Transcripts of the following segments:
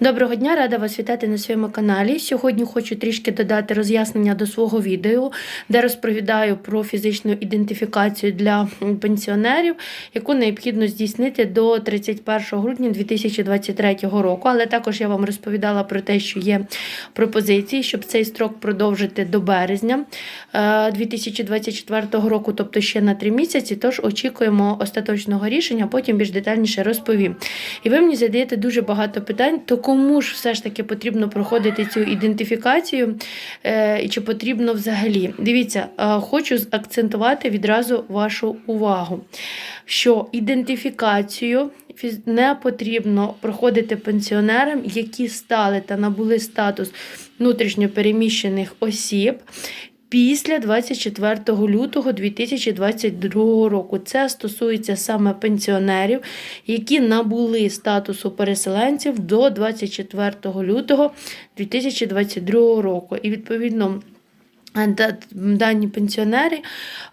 Доброго дня, рада вас вітати на своєму каналі. Сьогодні хочу трішки додати роз'яснення до свого відео, де розповідаю про фізичну ідентифікацію для пенсіонерів, яку необхідно здійснити до 31 грудня 2023 року. Але також я вам розповідала про те, що є пропозиції, щоб цей строк продовжити до березня е, 2024 року, тобто ще на 3 місяці. Тож очікуємо остаточного рішення, потім більш детальніше розповім. І ви мені задаєте дуже багато питань, то кому ж все ж таки потрібно проходити цю ідентифікацію е, і чи потрібно взагалі? Дивіться, е, хочу акцентувати відразу вашу увагу, що ідентифікацію не потрібно проходити пенсіонерам, які стали та набули статус внутрішньопереміщених осіб. Після 24 лютого 2022 року це стосується саме пенсіонерів, які набули статусу переселенців до 24 лютого 2022 року. І відповідно. Да- Дані пенсіонери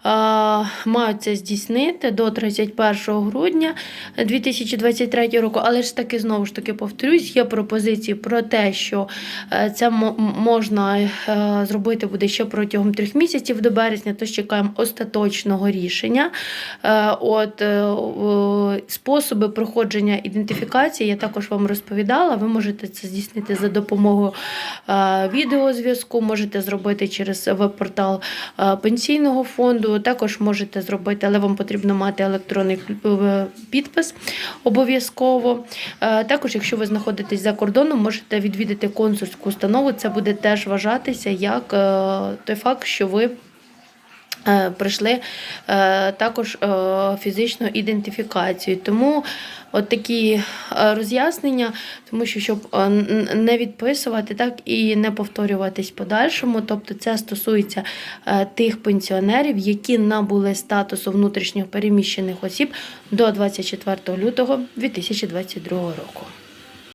а, мають це здійснити до 31 грудня 2023 року, але ж таки знову ж таки повторюсь, є пропозиції про те, що е, це можна е, зробити буде ще протягом трьох місяців до березня, тож чекаємо остаточного рішення. Е, От способи проходження ідентифікації я також вам розповідала. Ви можете це здійснити за допомогою відеозв'язку, можете зробити через веб-портал е, пенсійного фонду. Також можете зробити, але вам потрібно мати електронний е, підпис обов'язково. Е, Також, якщо ви знаходитесь за кордоном, можете відвідати консульську установу. Це буде теж вважатися як той факт, що ви. Е, Прийшли е, також е, фізичну ідентифікацію. Тому от такі роз'яснення, тому що щоб не відписувати так і не повторюватись подальшому. Тобто це стосується тих пенсіонерів, які набули статусу внутрішньо переміщених осіб до 24 лютого 2022 року.